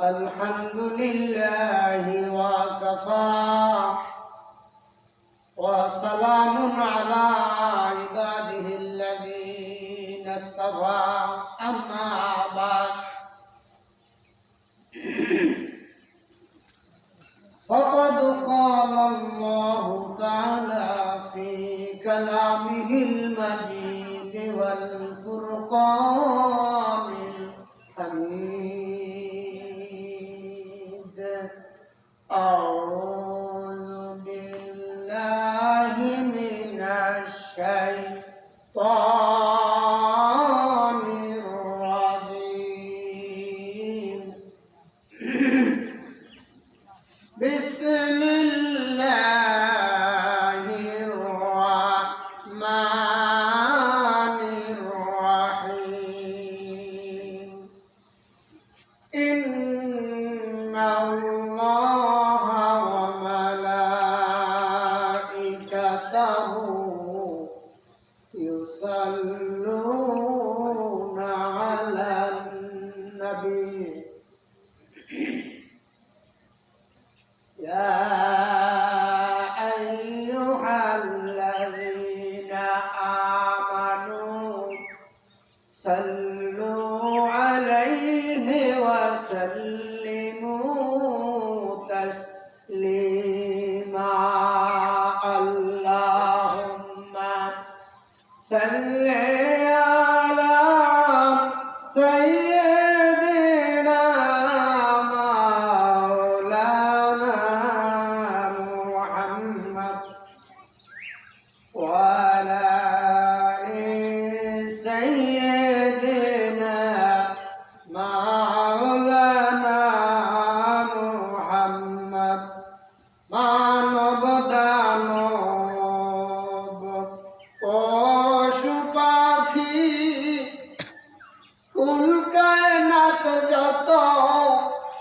الحمد لله وكفى وسلام على ನಾವು Live.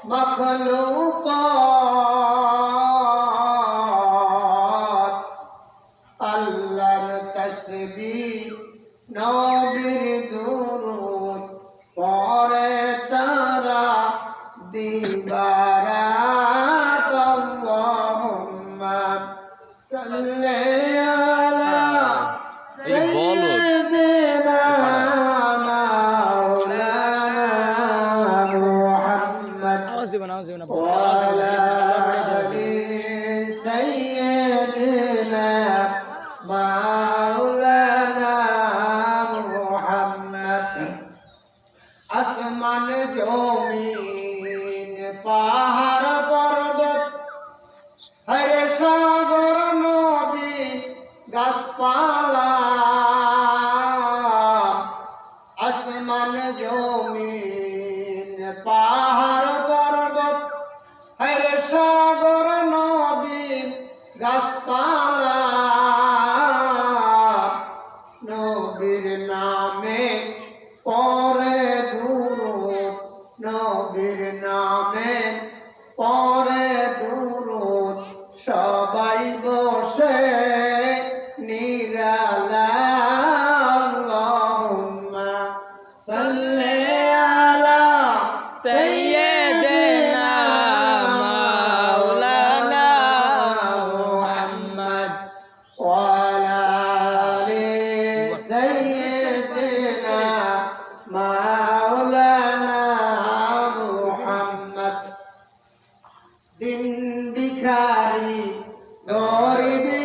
مخلوقات আসমান জমিন, পাহাড় পর্বত হরে সাগর, নদী, গাছপালা। আসমান জমিন, পাহাড় পর্বত হরে সাগর, নদী, গাছপালা। নবীর নামে পরে দিন ভিখারি গরিবী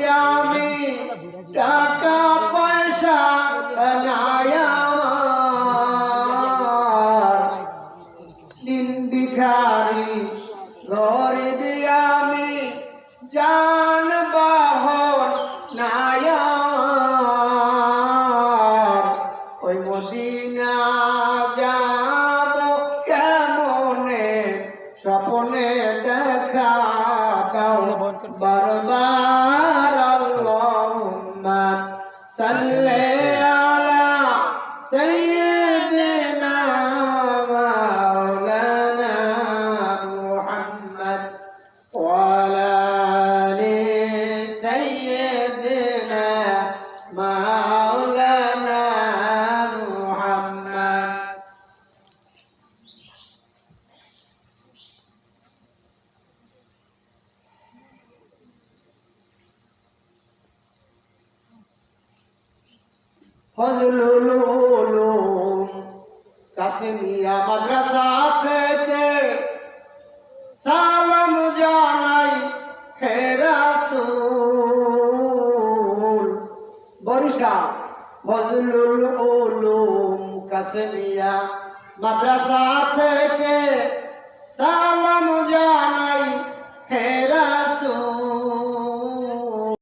Barang ফজলুল উলুম, কাসমিয়া মাদ্রাসা থেকে সালাম জানাই হে রাসূল। বরিশাল, ফজলুল উলুম, কাসমিয়া মাদ্রাসা থেকে সালাম জানাই হে রাসূল।